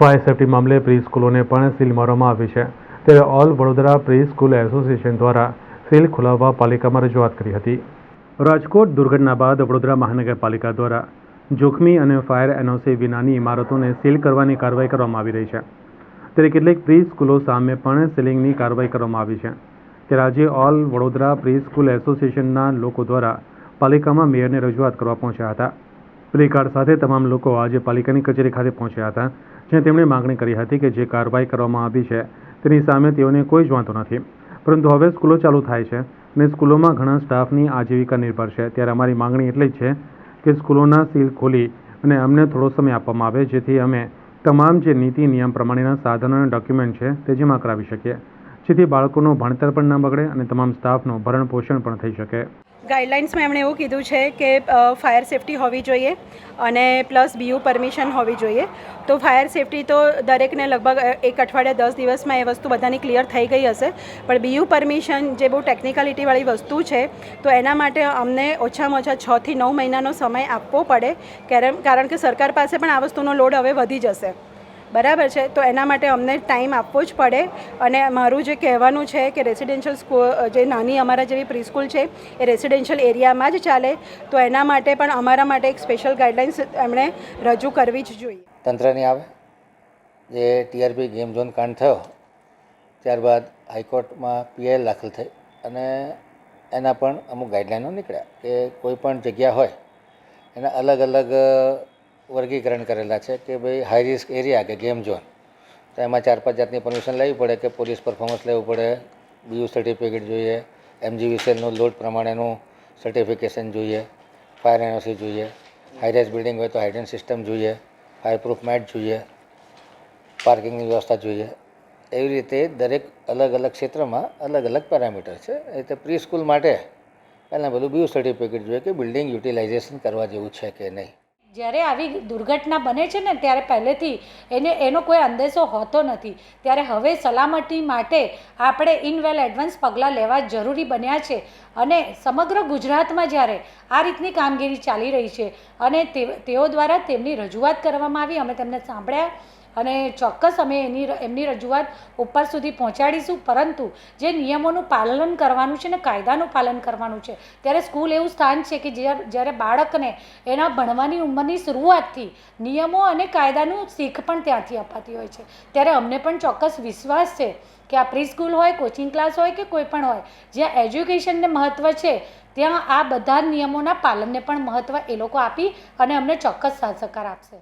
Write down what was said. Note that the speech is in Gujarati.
ફાયર સેફટી મામલે પ્રી સ્કૂલોને પણ સીલ મારવામાં આવી છે. ત્યારે all Vadodara pre school association દ્વારા સીલ ખોલાવવા પાલિકામાં રજૂઆત કરી હતી. રાજકોટ દુર્ઘટના બાદ વડોદરા મહાનગરપાલિકા દ્વારા જોખમી અને ફાયર એનઓસી વિનાની ઇમારતોને સીલ કરવાની કાર્યવાહી કરવામાં આવી રહી છે. ત્યારે કેટલીક પ્રી સ્કૂલો સામે પણ સીલિંગની કાર્યવાહી કરવામાં આવી છે. ત્યારે આજે ઓલ વડોદરા પ્રી સ્કૂલ એસોસિએશનના લોકો દ્વારા પાલિકામાં મેયરને રજૂઆત કરવા પહોંચ્યા હતા. કાર્ડ સાથે તમામ લોકો આજે પાલિકાની કચેરી ખાતે પહોંચ્યા હતા, જ્યાં તેમણે માગણી કરી હતી કે જે કાર્યવાહી કરવામાં આવી છે, તેની સામે તેઓને કોઈ જ વાંધો નથી. પરંતુ હવે સ્કૂલો ચાલુ થાય છે અને સ્કૂલોમાં ઘણા સ્ટાફની આજીવિકા નિર્ભર છે. ત્યારે અમારી માંગણી એટલી જ છે કે સ્કૂલોના સીલ ખોલી અને અમને થોડો સમય આપવામાં આવે, જેથી અમે તમામ જે નીતિ, નિયમ પ્રમાણેના સાધનો અને ડોક્યુમેન્ટ છે તે જમા કરાવી શકીએ, જેથી બાળકોનું ભણતર પણ ન બગડે અને તમામ સ્ટાફનું ભરણ પોષણ પણ થઈ શકે. ગાઈડલાઇન્સમાં એમણે એવું કીધું છે કે ફાયર સેફટી હોવી જોઈએ અને પ્લસ બીયુ પરમિશન હોવી જોઈએ. તો ફાયર સેફટી તો દરેકને લગભગ એક અઠવાડિયા દસ દિવસમાં એ વસ્તુ બધાની ક્લિયર થઈ ગઈ હશે. પણ બીયુ પરમિશન જે બહુ ટેકનિકાલિટીવાળી વસ્તુ છે, તો એના માટે અમને ઓછામાં ઓછા છથી નવ મહિનાનો સમય આપવો પડે. કારણ કે સરકાર પાસે પણ આ વસ્તુનો લોડ હવે વધી જશે. બરાબર છે? તો એના માટે અમને ટાઈમ આપવો જ પડે. અને મારું જે કહેવાનું છે કે રેસિડેન્શિયલ સ્કૂલ જે નાની અમારા જેવી પ્રીસ્કૂલ છે, એ રેસિડેન્શિયલ એરિયામાં જ ચાલે. તો એના માટે પણ અમારા માટે એક સ્પેશિયલ ગાઈડલાઇન્સ એમણે રજૂ કરવી જ જોઈએ. તંત્રની આવે? જે ટીઆરપી ગેમ ઝોન કાંડ થયો, ત્યારબાદ હાઈકોર્ટમાં પીઆઈએલ દાખલ થઈ અને એના પણ અમુક ગાઈડલાઈનો નીકળ્યા કે કોઈ પણ જગ્યા હોય, એના અલગ અલગ વર્ગીકરણ કરેલા છે કે ભાઈ હાઈ રિસ્ક એરિયા કે ગેમ ઝોન તો એમાં ચાર પાંચ જાતની પરમિશન લેવી પડે કે પોલીસ પરફોર્મન્સ લેવું પડે બીયુ સર્ટિફિકેટ જોઈએ એમજીવીસીએલનું લોડ પ્રમાણેનું સર્ટિફિકેશન જોઈએ ફાયર એનઓસી જોઈએ હાઈરાઇઝ બિલ્ડિંગ હોય તો હાઇડ્રન સિસ્ટમ જોઈએ ફાયર પ્રૂફ મેટ જોઈએ પાર્કિંગની વ્યવસ્થા જોઈએ. એવી રીતે દરેક અલગ અલગ ક્ષેત્રમાં અલગ અલગ પેરામીટર છે. એ રીતે પ્રી સ્કૂલ માટે પહેલાં બધું બીયુ સર્ટિફિકેટ જોઈએ કે બિલ્ડિંગ યુટિલાઇઝેશન કરવા જેવું છે કે નહીં. જ્યારે આવી દુર્ઘટના બને છે ને, ત્યારે પહેલેથી એને, એનો કોઈ અંદેશો હોતો નથી. ત્યારે હવે સલામતી માટે આપણે ઇન વેલ એડવાન્સ પગલાં લેવા જરૂરી બન્યા છે. અને સમગ્ર ગુજરાતમાં જ્યારે આ રીતની કામગીરી ચાલી રહી છે અને તેઓ દ્વારા તેમની રજૂઆત કરવામાં આવી, અમે તેમને સાંભળ્યા. અને ચોક્કસ અમે એની એમની રજૂઆત ઉપર સુધી પહોંચાડીશું. પરંતુ જે નિયમોનું પાલન કરવાનું છે ને કાયદાનું પાલન કરવાનું છે, ત્યારે સ્કૂલ એવું સ્થાન છે કે જ્યાં જ્યારે બાળકને એના ભણવાની ઉંમરની શરૂઆતથી નિયમો અને કાયદાનું શીખ પણ ત્યાંથી અપાતી હોય છે. ત્યારે અમને પણ ચોક્કસ વિશ્વાસ છે કે આ પ્રી સ્કૂલ હોય, કોચિંગ ક્લાસ હોય કે કોઈ પણ હોય, જ્યાં એજ્યુકેશનને મહત્ત્વ છે, ત્યાં આ બધા નિયમોના પાલનને પણ મહત્ત્વ એ લોકો આપી અને અમને ચોક્કસ સહકાર આપશે.